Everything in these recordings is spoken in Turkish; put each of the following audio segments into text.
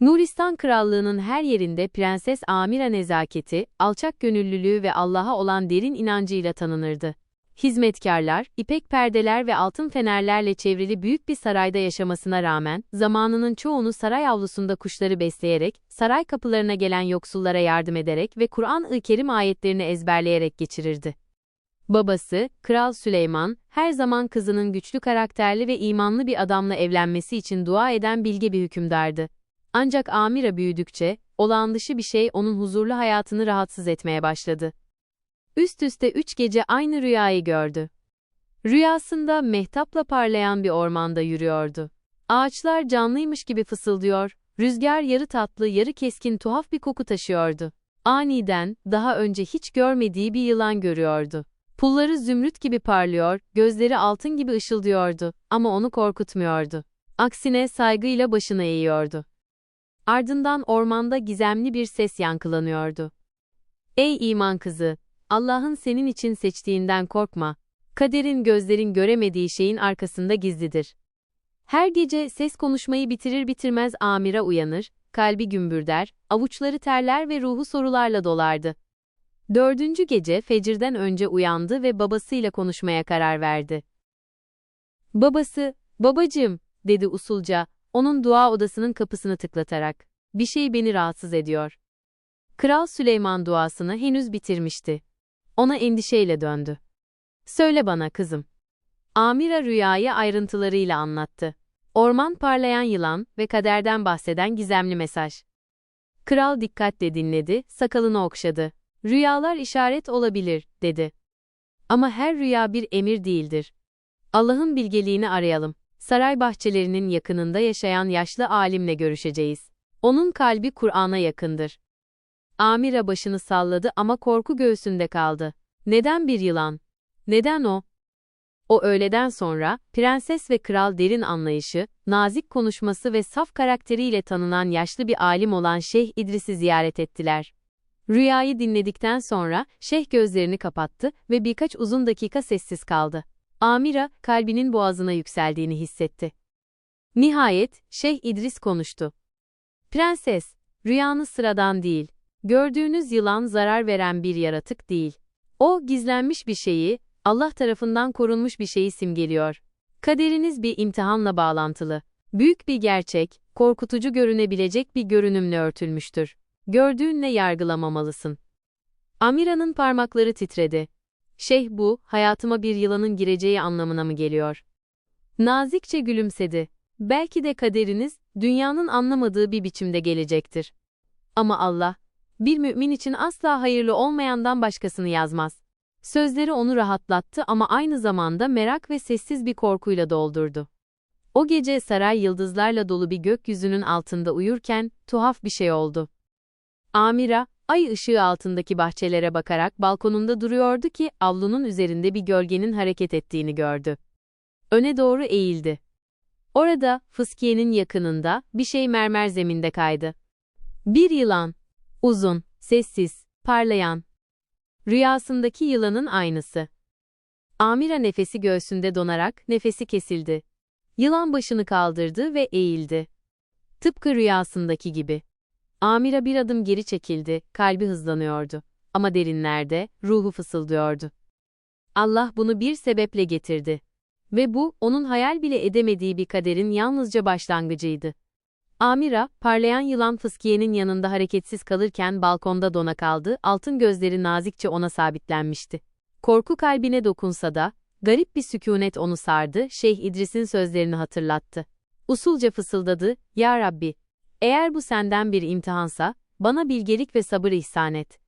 Nuristan Krallığı'nın her yerinde Prenses Amira nezaketi, alçak gönüllülüğü ve Allah'a olan derin inancıyla tanınırdı. Hizmetkarlar, ipek perdeler ve altın fenerlerle çevrili büyük bir sarayda yaşamasına rağmen, zamanının çoğunu saray avlusunda kuşları besleyerek, saray kapılarına gelen yoksullara yardım ederek ve Kur'an-ı Kerim ayetlerini ezberleyerek geçirirdi. Babası, Kral Süleyman, her zaman kızının güçlü karakterli ve imanlı bir adamla evlenmesi için dua eden bilge bir hükümdardı. Ancak Amira büyüdükçe, olağan dışı bir şey onun huzurlu hayatını rahatsız etmeye başladı. Üst üste üç gece aynı rüyayı gördü. Rüyasında mehtapla parlayan bir ormanda yürüyordu. Ağaçlar canlıymış gibi fısıldıyor, rüzgar yarı tatlı yarı keskin tuhaf bir koku taşıyordu. Aniden, daha önce hiç görmediği bir yılan görüyordu. Pulları zümrüt gibi parlıyor, gözleri altın gibi ışıldıyordu ama onu korkutmuyordu. Aksine saygıyla başını eğiyordu. Ardından ormanda gizemli bir ses yankılanıyordu. Ey iman kızı! Allah'ın senin için seçtiğinden korkma. Kaderin gözlerin göremediği şeyin arkasında gizlidir. Her gece ses konuşmayı bitirir bitirmez amira uyanır, kalbi gümbürder, avuçları terler ve ruhu sorularla dolardı. Dördüncü gece fecirden önce uyandı ve babasıyla konuşmaya karar verdi. Babası, babacığım, dedi usulca, onun dua odasının kapısını tıklatarak. Bir şey beni rahatsız ediyor. Kral Süleyman duasını henüz bitirmişti. Ona endişeyle döndü. Söyle bana kızım. Amira rüyayı ayrıntılarıyla anlattı. Orman parlayan yılan ve kaderden bahseden gizemli mesaj. Kral dikkatle dinledi, sakalını okşadı. Rüyalar işaret olabilir, dedi. Ama her rüya bir emir değildir. Allah'ın bilgeliğini arayalım. Saray bahçelerinin yakınında yaşayan yaşlı alimle görüşeceğiz. Onun kalbi Kur'an'a yakındır. Amira başını salladı ama korku göğsünde kaldı. Neden bir yılan? Neden o? O öğleden sonra, prenses ve kral derin anlayışı, nazik konuşması ve saf karakteriyle tanınan yaşlı bir alim olan Şeyh İdris'i ziyaret ettiler. Rüyayı dinledikten sonra, şeyh gözlerini kapattı ve birkaç uzun dakika sessiz kaldı. Amira, kalbinin boğazına yükseldiğini hissetti. Nihayet, Şeyh İdris konuştu. Prenses, rüyanız sıradan değil. Gördüğünüz yılan zarar veren bir yaratık değil. O, gizlenmiş bir şeyi, Allah tarafından korunmuş bir şeyi simgeliyor. Kaderiniz bir imtihanla bağlantılı. Büyük bir gerçek, korkutucu görünebilecek bir görünümle örtülmüştür. Gördüğünle yargılamamalısın. Amira'nın parmakları titredi. Şeyh bu, hayatıma bir yılanın gireceği anlamına mı geliyor? Nazikçe gülümsedi. Belki de kaderiniz, dünyanın anlamadığı bir biçimde gelecektir. Ama Allah, bir mümin için asla hayırlı olmayandan başkasını yazmaz. Sözleri onu rahatlattı ama aynı zamanda merak ve sessiz bir korkuyla doldurdu. O gece saray yıldızlarla dolu bir gökyüzünün altında uyurken tuhaf bir şey oldu. Amira, ay ışığı altındaki bahçelere bakarak balkonunda duruyordu ki avlunun üzerinde bir gölgenin hareket ettiğini gördü. Öne doğru eğildi. Orada, fıskiyenin yakınında, bir şey mermer zeminde kaydı. Bir yılan. Uzun, sessiz, parlayan. Rüyasındaki yılanın aynısı. Amira nefesi göğsünde donarak nefesi kesildi. Yılan başını kaldırdı ve eğildi. Tıpkı rüyasındaki gibi. Amira bir adım geri çekildi, kalbi hızlanıyordu. Ama derinlerde, ruhu fısıldıyordu. Allah bunu bir sebeple getirdi. Ve bu, onun hayal bile edemediği bir kaderin yalnızca başlangıcıydı. Amira, parlayan yılan fıskiyenin yanında hareketsiz kalırken balkonda dona kaldı, altın gözleri nazikçe ona sabitlenmişti. Korku kalbine dokunsa da, garip bir sükunet onu sardı, Şeyh İdris'in sözlerini hatırlattı. Usulca fısıldadı, Ya Rabbi, eğer bu senden bir imtihansa, bana bilgelik ve sabır ihsan et.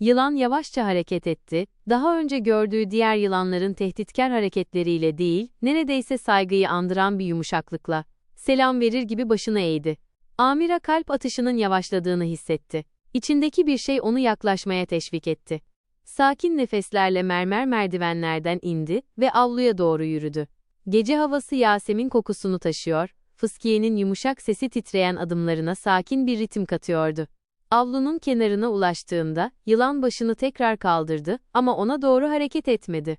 Yılan yavaşça hareket etti, daha önce gördüğü diğer yılanların tehditkar hareketleriyle değil, neredeyse saygıyı andıran bir yumuşaklıkla. Selam verir gibi başını eğdi. Amira kalp atışının yavaşladığını hissetti. İçindeki bir şey onu yaklaşmaya teşvik etti. Sakin nefeslerle mermer merdivenlerden indi ve avluya doğru yürüdü. Gece havası Yasemin kokusunu taşıyor, fıskiyenin yumuşak sesi titreyen adımlarına sakin bir ritim katıyordu. Avlunun kenarına ulaştığında, yılan başını tekrar kaldırdı ama ona doğru hareket etmedi.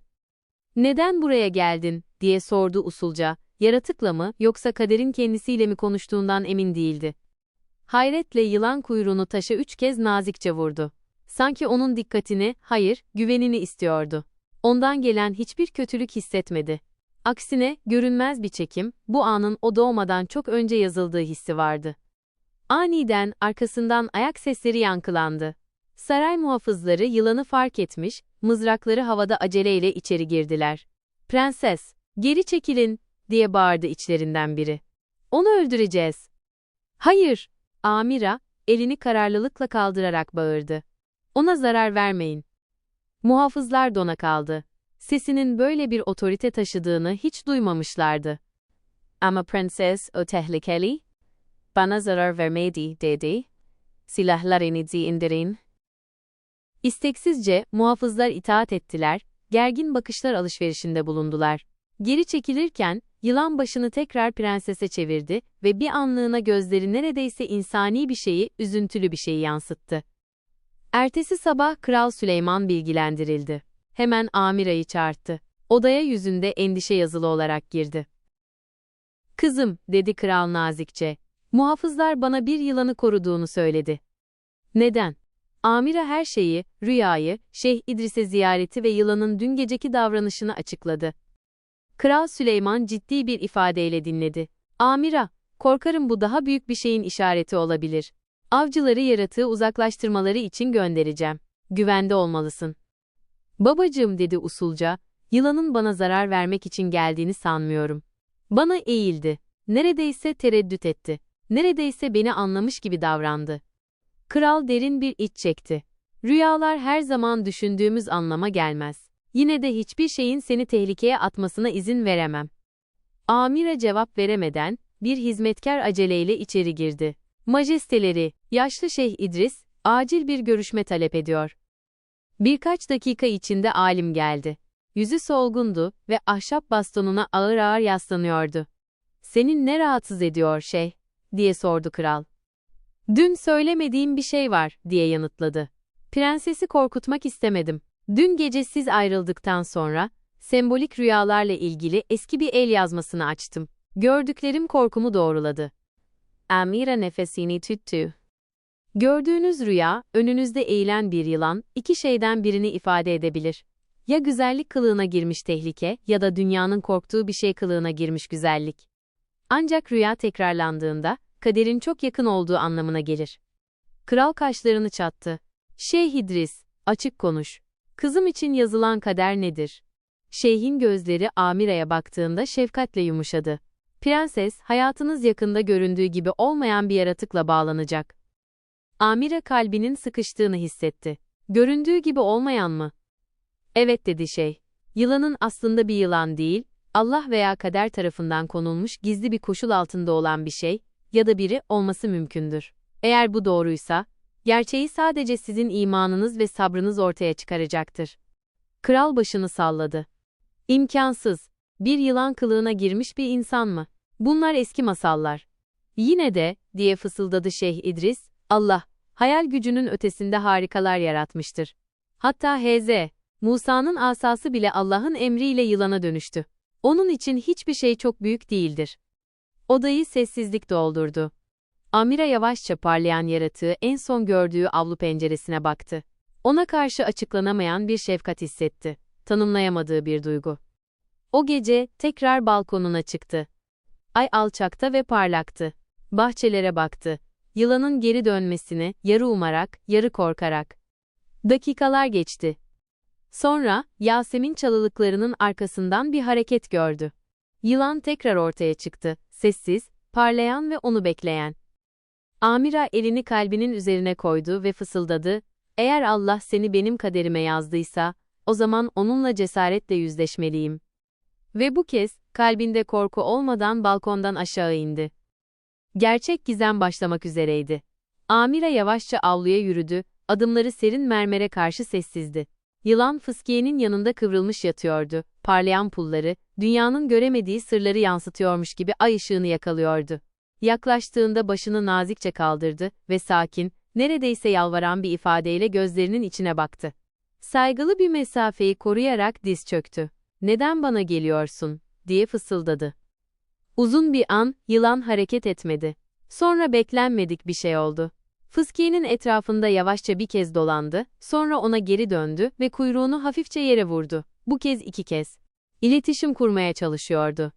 Neden buraya geldin, diye sordu usulca, yaratıkla mı, yoksa kaderin kendisiyle mi konuştuğundan emin değildi. hayretle yılan kuyruğunu taşa üç kez nazikçe vurdu. Sanki onun dikkatini, hayır, güvenini istiyordu. Ondan gelen hiçbir kötülük hissetmedi. Aksine, görünmez bir çekim, bu anın o doğmadan çok önce yazıldığı hissi vardı. Aniden arkasından ayak sesleri yankılandı. Saray muhafızları yılanı fark etmiş, mızrakları havada aceleyle içeri girdiler. Prenses, geri çekilin, diye bağırdı içlerinden biri. Onu öldüreceğiz. Hayır, Amira, elini kararlılıkla kaldırarak bağırdı. Ona zarar vermeyin. Muhafızlar dona kaldı. Sesinin böyle bir otorite taşıdığını hiç duymamışlardı. Ama prenses o tehlikeli. Bana zarar vermedi, dedi. Silahlarınızı indirin. İsteksizce muhafızlar itaat ettiler, gergin bakışlar alışverişinde bulundular. Geri çekilirken, yılan başını tekrar prensese çevirdi ve bir anlığına gözleri neredeyse insani bir şeyi, üzüntülü bir şeyi yansıttı. Ertesi sabah Kral Süleyman bilgilendirildi. Hemen Amira'yı çağırttı. Odaya yüzünde endişe yazılı olarak girdi. Kızım, dedi kral nazikçe. Muhafızlar bana bir yılanı koruduğunu söyledi. Neden? Amira her şeyi, rüyayı, Şeyh İdris'e ziyareti ve yılanın dün geceki davranışını açıkladı. Kral Süleyman ciddi bir ifadeyle dinledi. Amira, korkarım bu daha büyük bir şeyin işareti olabilir. Avcıları yaratığı uzaklaştırmaları için göndereceğim. Güvende olmalısın. Babacığım dedi usulca, yılanın bana zarar vermek için geldiğini sanmıyorum. Bana eğildi. Neredeyse tereddüt etti. Neredeyse beni anlamış gibi davrandı. Kral derin bir iç çekti. Rüyalar her zaman düşündüğümüz anlama gelmez. Yine de hiçbir şeyin seni tehlikeye atmasına izin veremem. Amire cevap veremeden, bir hizmetkar aceleyle içeri girdi. Majesteleri, yaşlı Şeyh İdris, acil bir görüşme talep ediyor. Birkaç dakika içinde alim geldi. Yüzü solgundu ve ahşap bastonuna ağır ağır yaslanıyordu. Senin ne rahatsız ediyor şeyh? diye sordu kral. Dün söylemediğim bir şey var, diye yanıtladı. Prensesi korkutmak istemedim. Dün gece siz ayrıldıktan sonra, sembolik rüyalarla ilgili eski bir el yazmasını açtım. Gördüklerim korkumu doğruladı. Amira nefesini tuttu. Gördüğünüz rüya, önünüzde eğilen bir yılan, iki şeyden birini ifade edebilir. Ya güzellik kılığına girmiş tehlike ya da dünyanın korktuğu bir şey kılığına girmiş güzellik. Ancak rüya tekrarlandığında, kaderin çok yakın olduğu anlamına gelir. Kral kaşlarını çattı. Şeyh İdris, açık konuş. Kızım için yazılan kader nedir? Şeyhin gözleri Amira'ya baktığında şefkatle yumuşadı. Prenses, hayatınız yakında göründüğü gibi olmayan bir yaratıkla bağlanacak. Amira kalbinin sıkıştığını hissetti. Göründüğü gibi olmayan mı? Evet dedi şey. Yılanın aslında bir yılan değil, Allah veya kader tarafından konulmuş gizli bir koşul altında olan bir şey ya da biri olması mümkündür. Eğer bu doğruysa, gerçeği sadece sizin imanınız ve sabrınız ortaya çıkaracaktır. Kral başını salladı. İmkansız. Bir yılan kılığına girmiş bir insan mı? Bunlar eski masallar. Yine de, diye fısıldadı Şeyh İdris, Allah, hayal gücünün ötesinde harikalar yaratmıştır. Hatta Hz. Musa'nın asası bile Allah'ın emriyle yılana dönüştü. Onun için hiçbir şey çok büyük değildir. Odayı sessizlik doldurdu. Amira yavaşça parlayan yaratığı en son gördüğü avlu penceresine baktı. Ona karşı açıklanamayan bir şefkat hissetti. Tanımlayamadığı bir duygu. O gece tekrar balkonuna çıktı. Ay alçakta ve parlaktı. Bahçelere baktı. Yılanın geri dönmesini yarı umarak, yarı korkarak. Dakikalar geçti. Sonra Yasemin çalılıklarının arkasından bir hareket gördü. Yılan tekrar ortaya çıktı, sessiz, parlayan ve onu bekleyen. Amira elini kalbinin üzerine koydu ve fısıldadı, eğer Allah seni benim kaderime yazdıysa, o zaman onunla cesaretle yüzleşmeliyim. Ve bu kez, kalbinde korku olmadan balkondan aşağı indi. Gerçek gizem başlamak üzereydi. Amira yavaşça avluya yürüdü, adımları serin mermere karşı sessizdi. Yılan fıskiyenin yanında kıvrılmış yatıyordu. Parlayan pulları, dünyanın göremediği sırları yansıtıyormuş gibi ay ışığını yakalıyordu. Yaklaştığında başını nazikçe kaldırdı ve sakin, neredeyse yalvaran bir ifadeyle gözlerinin içine baktı. Saygılı bir mesafeyi koruyarak diz çöktü. Neden bana geliyorsun? diye fısıldadı. Uzun bir an, yılan hareket etmedi. Sonra beklenmedik bir şey oldu. Fıskiye'nin etrafında yavaşça bir kez dolandı, sonra ona geri döndü ve kuyruğunu hafifçe yere vurdu. Bu kez iki kez. İletişim kurmaya çalışıyordu.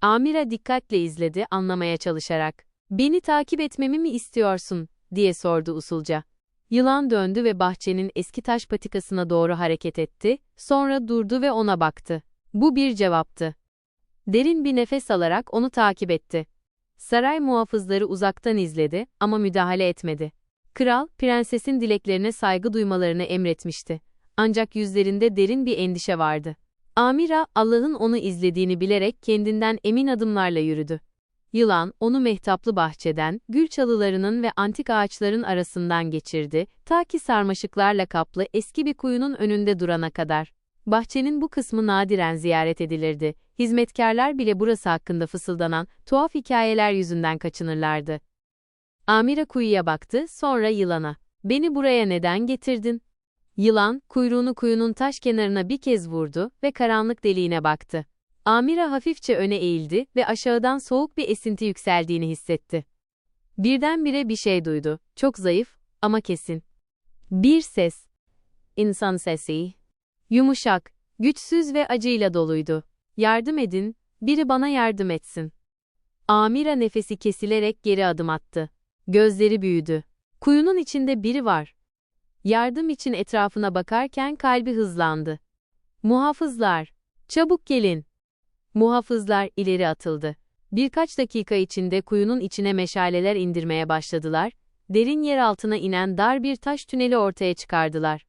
Amira dikkatle izledi, anlamaya çalışarak. Beni takip etmemi mi istiyorsun, diye sordu usulca. Yılan döndü ve bahçenin eski taş patikasına doğru hareket etti, sonra durdu ve ona baktı. Bu bir cevaptı. Derin bir nefes alarak onu takip etti. Saray muhafızları uzaktan izledi ama müdahale etmedi. Kral, prensesin dileklerine saygı duymalarını emretmişti. Ancak yüzlerinde derin bir endişe vardı. Amira, Allah'ın onu izlediğini bilerek kendinden emin adımlarla yürüdü. Yılan, onu mehtaplı bahçeden, gül çalılarının ve antik ağaçların arasından geçirdi, ta ki sarmaşıklarla kaplı eski bir kuyunun önünde durana kadar. Bahçenin bu kısmı nadiren ziyaret edilirdi. Hizmetkarlar bile burası hakkında fısıldanan tuhaf hikayeler yüzünden kaçınırlardı. Amira kuyuya baktı, sonra yılana. Beni buraya neden getirdin? Yılan, kuyruğunu kuyunun taş kenarına bir kez vurdu ve karanlık deliğine baktı. Amira hafifçe öne eğildi ve aşağıdan soğuk bir esinti yükseldiğini hissetti. Birdenbire bir şey duydu. Çok zayıf ama kesin. Bir ses. İnsan sesi. Yumuşak, güçsüz ve acıyla doluydu. Yardım edin, biri bana yardım etsin. Amira nefesi kesilerek geri adım attı. Gözleri büyüdü. Kuyunun içinde biri var. Yardım için etrafına bakarken kalbi hızlandı. Muhafızlar, çabuk gelin. Muhafızlar ileri atıldı. Birkaç dakika içinde kuyunun içine meşaleler indirmeye başladılar, derin yer altına inen dar bir taş tüneli ortaya çıkardılar.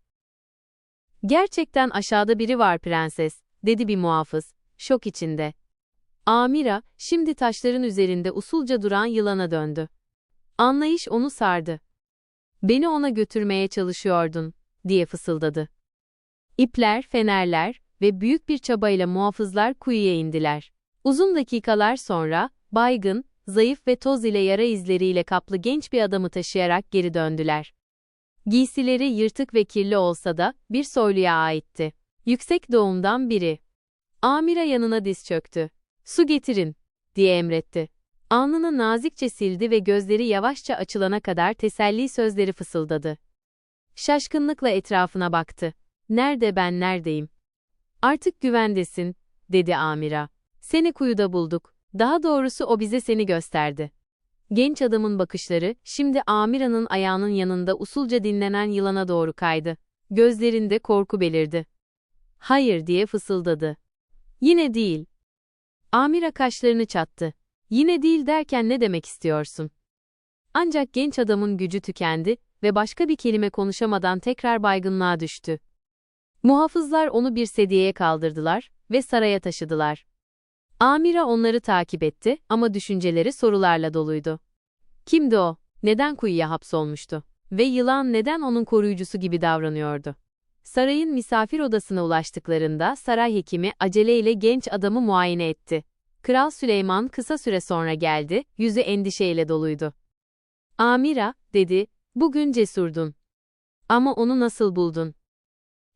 Gerçekten aşağıda biri var prenses, dedi bir muhafız, şok içinde. Amira, şimdi taşların üzerinde usulca duran yılana döndü. Anlayış onu sardı. Beni ona götürmeye çalışıyordun, diye fısıldadı. İpler, fenerler ve büyük bir çabayla muhafızlar kuyuya indiler. Uzun dakikalar sonra, baygın, zayıf ve toz ile yara izleriyle kaplı genç bir adamı taşıyarak geri döndüler. Giysileri yırtık ve kirli olsa da bir soyluya aitti. Yüksek doğumdan biri. Amira yanına diz çöktü. Su getirin, diye emretti. Alnını nazikçe sildi ve gözleri yavaşça açılana kadar teselli sözleri fısıldadı. Şaşkınlıkla etrafına baktı. Nerede ben neredeyim? Artık güvendesin, dedi Amira. Seni kuyuda bulduk. Daha doğrusu o bize seni gösterdi. Genç adamın bakışları, şimdi Amira'nın ayağının yanında usulca dinlenen yılana doğru kaydı. Gözlerinde korku belirdi. Hayır diye fısıldadı. Yine değil. Amira kaşlarını çattı. Yine değil derken ne demek istiyorsun? Ancak genç adamın gücü tükendi ve başka bir kelime konuşamadan tekrar baygınlığa düştü. Muhafızlar onu bir sedyeye kaldırdılar ve saraya taşıdılar. Amira onları takip etti ama düşünceleri sorularla doluydu. Kimdi o? Neden kuyuya hapsolmuştu? Ve yılan neden onun koruyucusu gibi davranıyordu? Sarayın misafir odasına ulaştıklarında saray hekimi aceleyle genç adamı muayene etti. Kral Süleyman kısa süre sonra geldi, yüzü endişeyle doluydu. Amira, dedi, bugün cesurdun. Ama onu nasıl buldun?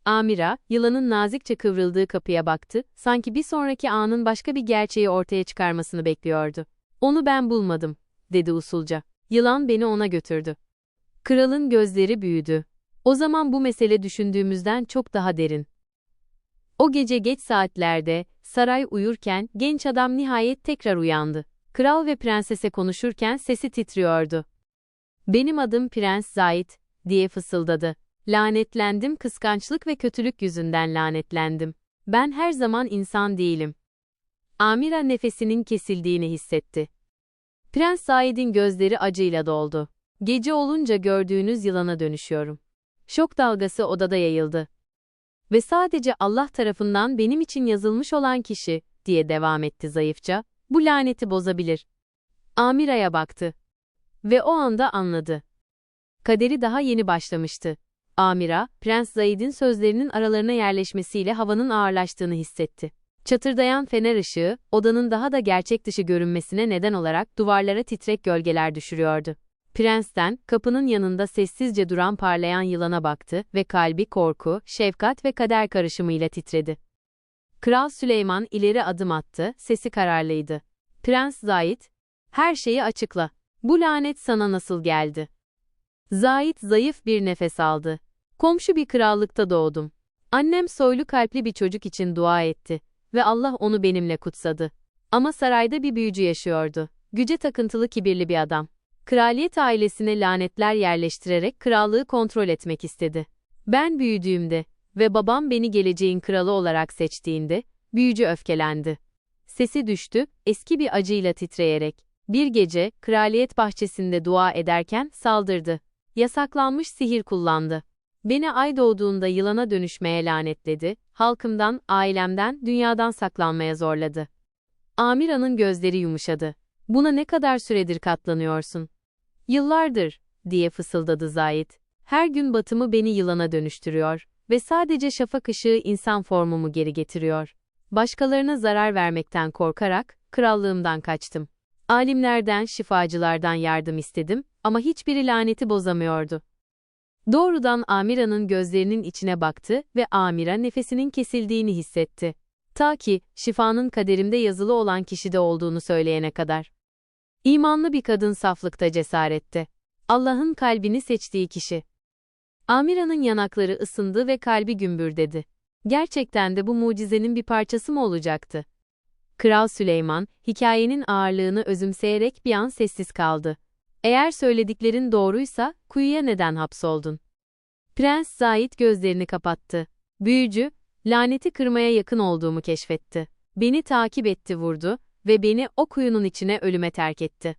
Amira, yılanın nazikçe kıvrıldığı kapıya baktı, sanki bir sonraki anın başka bir gerçeği ortaya çıkarmasını bekliyordu. Onu ben bulmadım, dedi usulca. Yılan beni ona götürdü. Kralın gözleri büyüdü. O zaman bu mesele düşündüğümüzden çok daha derin. O gece geç saatlerde, saray uyurken, genç adam nihayet tekrar uyandı. Kral ve prensese konuşurken sesi titriyordu. Benim adım Prens Zahit, diye fısıldadı. Lanetlendim kıskançlık ve kötülük yüzünden lanetlendim. Ben her zaman insan değilim. Amira nefesinin kesildiğini hissetti. Prens Said'in gözleri acıyla doldu. Gece olunca gördüğünüz yılana dönüşüyorum. Şok dalgası odada yayıldı. Ve sadece Allah tarafından benim için yazılmış olan kişi, diye devam etti zayıfça, bu laneti bozabilir. Amira'ya baktı. Ve o anda anladı. Kaderi daha yeni başlamıştı. Amira, Prens Zaid'in sözlerinin aralarına yerleşmesiyle havanın ağırlaştığını hissetti. Çatırdayan fener ışığı, odanın daha da gerçek dışı görünmesine neden olarak duvarlara titrek gölgeler düşürüyordu. Prensten, kapının yanında sessizce duran parlayan yılana baktı ve kalbi korku, şefkat ve kader karışımıyla titredi. Kral Süleyman ileri adım attı, sesi kararlıydı. Prens Zahid, her şeyi açıkla, Bu lanet sana nasıl geldi? Zahit zayıf bir nefes aldı. Komşu bir krallıkta doğdum. Annem soylu kalpli bir çocuk için dua etti ve Allah onu benimle kutsadı. Ama sarayda bir büyücü yaşıyordu. Güce takıntılı kibirli bir adam. Kraliyet ailesine lanetler yerleştirerek krallığı kontrol etmek istedi. Ben büyüdüğümde ve babam beni geleceğin kralı olarak seçtiğinde, büyücü öfkelendi. Sesi düştü, eski bir acıyla titreyerek. Bir gece, kraliyet bahçesinde dua ederken saldırdı. Yasaklanmış sihir kullandı. Beni ay doğduğunda yılana dönüşmeye lanetledi, halkımdan, ailemden, dünyadan saklanmaya zorladı. Amira'nın gözleri yumuşadı. Buna ne kadar süredir katlanıyorsun? Yıllardır, diye fısıldadı Zahit. Her gün batımı beni yılana dönüştürüyor ve sadece şafak ışığı insan formumu geri getiriyor. Başkalarına zarar vermekten korkarak, krallığımdan kaçtım. Alimlerden, şifacılardan yardım istedim ama hiçbiri laneti bozamıyordu. Doğrudan Amira'nın gözlerinin içine baktı ve Amira nefesinin kesildiğini hissetti. Ta ki, şifanın kaderimde yazılı olan kişide olduğunu söyleyene kadar. İmanlı bir kadın saflıkta cesarette. Allah'ın kalbini seçtiği kişi. Amira'nın yanakları ısındı ve kalbi gümbürdedi. Gerçekten de bu mucizenin bir parçası mı olacaktı? Kral Süleyman, hikayenin ağırlığını özümseyerek bir an sessiz kaldı. Eğer söylediklerin doğruysa, kuyuya neden hapsoldun? Prens Zahid gözlerini kapattı. Büyücü, laneti kırmaya yakın olduğumu keşfetti. Beni takip etti vurdu ve beni o kuyunun içine ölüme terk etti.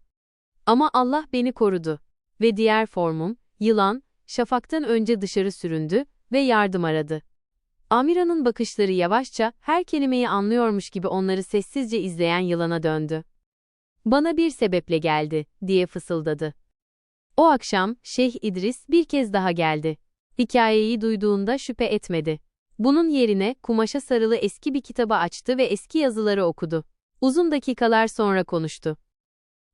Ama Allah beni korudu ve diğer formum, yılan, şafaktan önce dışarı süründü ve yardım aradı. Amira'nın bakışları yavaşça, her kelimeyi anlıyormuş gibi onları sessizce izleyen yılana döndü. Bana bir sebeple geldi, diye fısıldadı. O akşam, Şeyh İdris bir kez daha geldi. Hikayeyi duyduğunda şüphe etmedi. Bunun yerine, kumaşa sarılı eski bir kitabı açtı ve eski yazıları okudu. Uzun dakikalar sonra konuştu.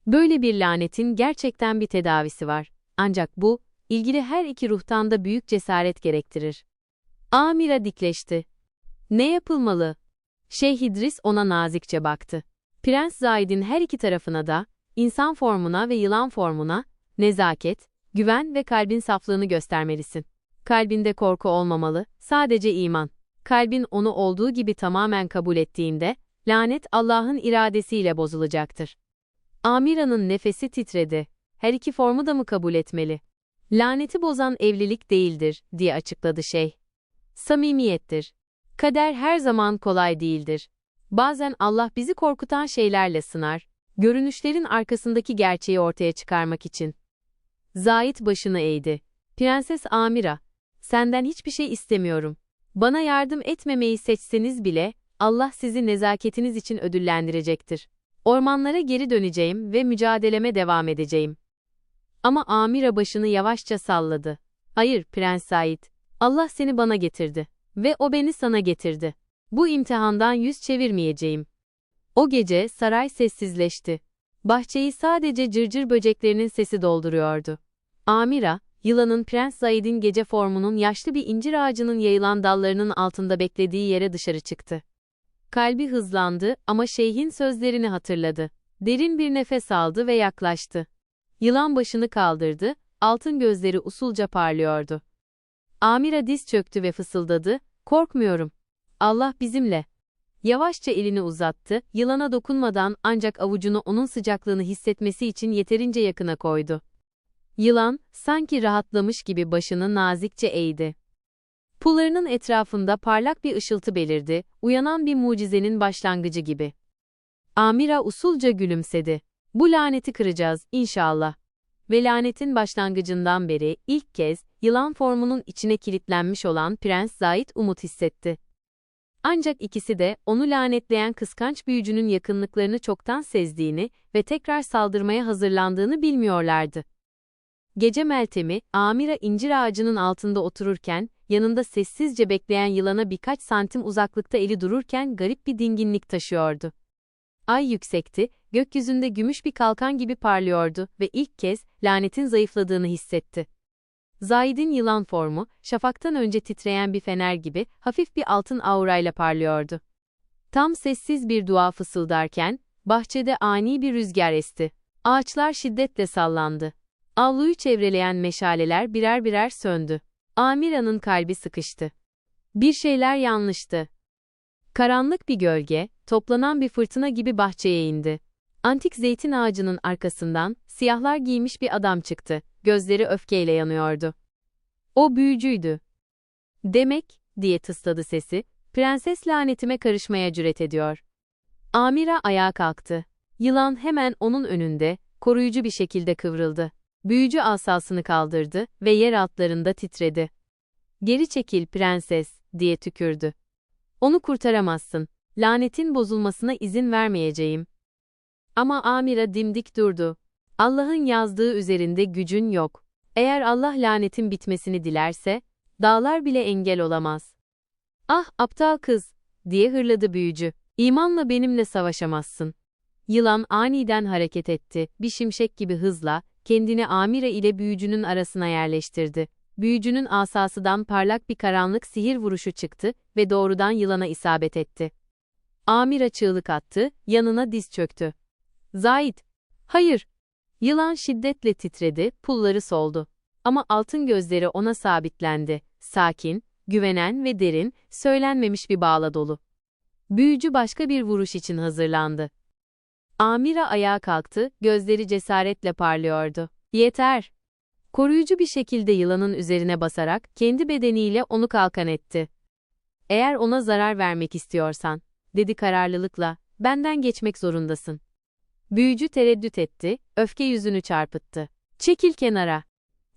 Böyle bir lanetin gerçekten bir tedavisi var. Ancak bu, ilgili her iki ruhtan da büyük cesaret gerektirir. Amira dikleşti. Ne yapılmalı? Şeyh İdris ona nazikçe baktı. Prens Zahid'in her iki tarafına da, insan formuna ve yılan formuna, nezaket, güven ve kalbin saflığını göstermelisin. Kalbinde korku olmamalı, sadece iman. Kalbin onu olduğu gibi tamamen kabul ettiğinde, lanet Allah'ın iradesiyle bozulacaktır. Amira'nın nefesi titredi. Her iki formu da mı kabul etmeli? Laneti bozan evlilik değildir, diye açıkladı şey. Samimiyettir. Kader her zaman kolay değildir. Bazen Allah bizi korkutan şeylerle sınar, görünüşlerin arkasındaki gerçeği ortaya çıkarmak için. Zahit başını eğdi. Prenses Amira, senden hiçbir şey istemiyorum. Bana yardım etmemeyi seçseniz bile, Allah sizi nezaketiniz için ödüllendirecektir. Ormanlara geri döneceğim ve mücadeleme devam edeceğim. Ama Amira başını yavaşça salladı. Hayır, Prens Said. Allah seni bana getirdi. Ve o beni sana getirdi. Bu imtihandan yüz çevirmeyeceğim. O gece saray sessizleşti. Bahçeyi sadece cırcır böceklerinin sesi dolduruyordu. Amira, yılanın Prens Said'in gece formunun yaşlı bir incir ağacının yayılan dallarının altında beklediği yere dışarı çıktı. Kalbi hızlandı ama şeyhin sözlerini hatırladı. Derin bir nefes aldı ve yaklaştı. Yılan başını kaldırdı, altın gözleri usulca parlıyordu. Amira diz çöktü ve fısıldadı, korkmuyorum. Allah bizimle. Yavaşça elini uzattı, yılana dokunmadan ancak avucunu onun sıcaklığını hissetmesi için yeterince yakına koydu. Yılan, sanki rahatlamış gibi başını nazikçe eğdi. Pullarının etrafında parlak bir ışıltı belirdi, uyanan bir mucizenin başlangıcı gibi. Amira usulca gülümsedi. Bu laneti kıracağız, inşallah. Ve lanetin başlangıcından beri, ilk kez, yılan formunun içine kilitlenmiş olan Prens Zahid umut hissetti. Ancak ikisi de, onu lanetleyen kıskanç büyücünün yakınlıklarını çoktan sezdiğini ve tekrar saldırmaya hazırlandığını bilmiyorlardı. Gece Meltem'i, Amira incir ağacının altında otururken, yanında sessizce bekleyen yılana birkaç santim uzaklıkta eli dururken garip bir dinginlik taşıyordu. Ay yüksekti, gökyüzünde gümüş bir kalkan gibi parlıyordu ve ilk kez lanetin zayıfladığını hissetti. Zahid'in yılan formu, şafaktan önce titreyen bir fener gibi hafif bir altın aurayla parlıyordu. Tam sessiz bir dua fısıldarken, bahçede ani bir rüzgar esti. Ağaçlar şiddetle sallandı. Avluyu çevreleyen meşaleler birer birer söndü. Amira'nın kalbi sıkıştı. Bir şeyler yanlıştı. Karanlık bir gölge, toplanan bir fırtına gibi bahçeye indi. Antik zeytin ağacının arkasından siyahlar giymiş bir adam çıktı. Gözleri öfkeyle yanıyordu. O büyücüydü. Demek, diye tısladı sesi, prenses lanetime karışmaya cüret ediyor. Amira ayağa kalktı. Yılan hemen onun önünde, koruyucu bir şekilde kıvrıldı. Büyücü asasını kaldırdı ve yer altlarında titredi. Geri çekil prenses, diye tükürdü. Onu kurtaramazsın. Lanetin bozulmasına izin vermeyeceğim. Ama Amira dimdik durdu. Allah'ın yazdığı üzerinde gücün yok. Eğer Allah lanetin bitmesini dilerse, dağlar bile engel olamaz. Ah aptal kız, diye hırladı büyücü. İmanla benimle savaşamazsın. Yılan aniden hareket etti, bir şimşek gibi hızla, kendini Amira ile büyücünün arasına yerleştirdi. Büyücünün asasından parlak bir karanlık sihir vuruşu çıktı ve doğrudan yılana isabet etti. Amira çığlık attı, yanına diz çöktü. Zahid, hayır. Yılan şiddetle titredi, pulları soldu. Ama altın gözleri ona sabitlendi. Sakin, güvenen ve derin, söylenmemiş bir bağla dolu. Büyücü başka bir vuruş için hazırlandı. Amira ayağa kalktı, gözleri cesaretle parlıyordu. Yeter. Koruyucu bir şekilde yılanın üzerine basarak kendi bedeniyle onu kalkan etti. Eğer ona zarar vermek istiyorsan, dedi kararlılıkla, benden geçmek zorundasın. Büyücü tereddüt etti, öfke yüzünü çarpıttı. Çekil kenara.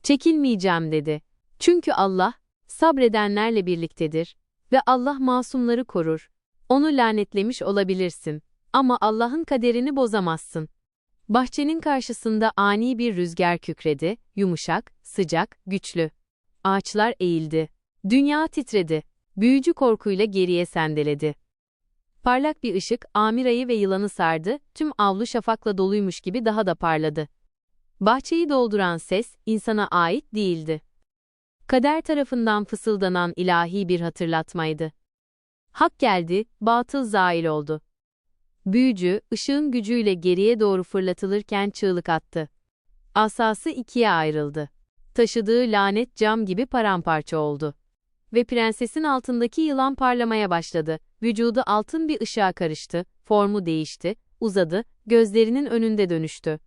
Çekilmeyeceğim dedi. Çünkü Allah, sabredenlerle birliktedir ve Allah masumları korur. Onu lanetlemiş olabilirsin ama Allah'ın kaderini bozamazsın. Bahçenin karşısında ani bir rüzgar kükredi, yumuşak, sıcak, güçlü. Ağaçlar eğildi. Dünya titredi. Büyücü korkuyla geriye sendeledi. Parlak bir ışık Amira'yı ve yılanı sardı, tüm avlu şafakla doluymuş gibi daha da parladı. Bahçeyi dolduran ses, insana ait değildi. Kader tarafından fısıldanan ilahi bir hatırlatmaydı. Hak geldi, batıl zail oldu. Büyücü, ışığın gücüyle geriye doğru fırlatılırken çığlık attı. Asası ikiye ayrıldı. Taşıdığı lanet cam gibi paramparça oldu. Ve prensesin altındaki yılan parlamaya başladı. Vücudu altın bir ışığa karıştı, formu değişti, uzadı, gözlerinin önünde dönüştü.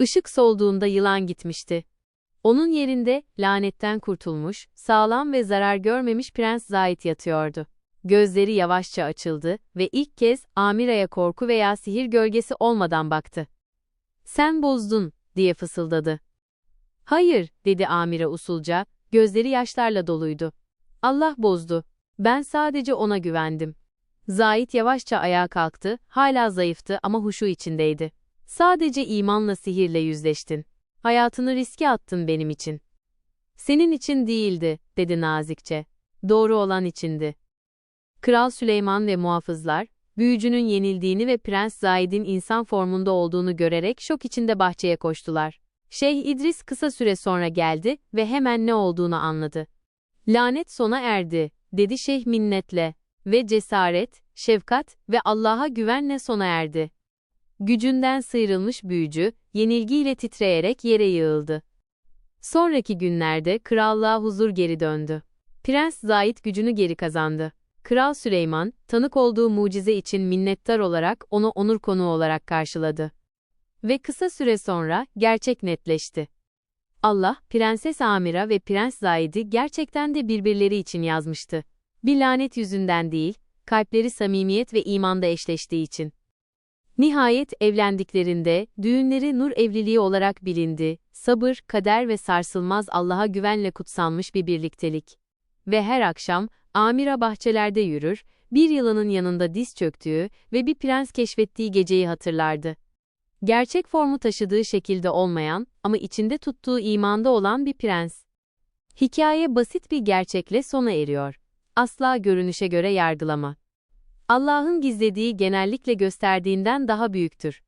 Işık solduğunda yılan gitmişti. Onun yerinde, lanetten kurtulmuş, sağlam ve zarar görmemiş Prens Zahit yatıyordu. Gözleri yavaşça açıldı ve ilk kez Amira'ya korku veya sihir gölgesi olmadan baktı. Sen bozdun, diye fısıldadı. Hayır, dedi Amira usulca, gözleri yaşlarla doluydu. Allah bozdu. Ben sadece ona güvendim. Zahit yavaşça ayağa kalktı, hala zayıftı ama huşu içindeydi. Sadece imanla sihirle yüzleştin. Hayatını riske attın benim için. Senin için değildi, dedi nazikçe. Doğru olan içindi. Kral Süleyman ve muhafızlar, büyücünün yenildiğini ve Prens Zahid'in insan formunda olduğunu görerek şok içinde bahçeye koştular. Şeyh İdris kısa süre sonra geldi ve hemen ne olduğunu anladı. Lanet sona erdi, dedi şeyh minnetle ve cesaret, şefkat ve Allah'a güvenle sona erdi. Gücünden sıyrılmış büyücü, yenilgiyle titreyerek yere yığıldı. Sonraki günlerde krallığa huzur geri döndü. Prens Zahid gücünü geri kazandı. Kral Süleyman, tanık olduğu mucize için minnettar olarak onu onur konuğu olarak karşıladı. Ve kısa süre sonra gerçek netleşti. Allah, Prenses Amira ve Prens Zahid'i gerçekten de birbirleri için yazmıştı. Bir lanet yüzünden değil, kalpleri samimiyet ve imanda eşleştiği için. Nihayet evlendiklerinde, düğünleri nur evliliği olarak bilindi, sabır, kader ve sarsılmaz Allah'a güvenle kutsanmış bir birliktelik. Ve her akşam, Amira bahçelerde yürür, bir yılanın yanında diz çöktüğü ve bir prens keşfettiği geceyi hatırlardı. Gerçek formu taşıdığı şekilde olmayan ama içinde tuttuğu imanda olan bir prens. Hikaye basit bir gerçekle sona eriyor. Asla görünüşe göre yargılama. Allah'ın gizlediği genellikle gösterdiğinden daha büyüktür.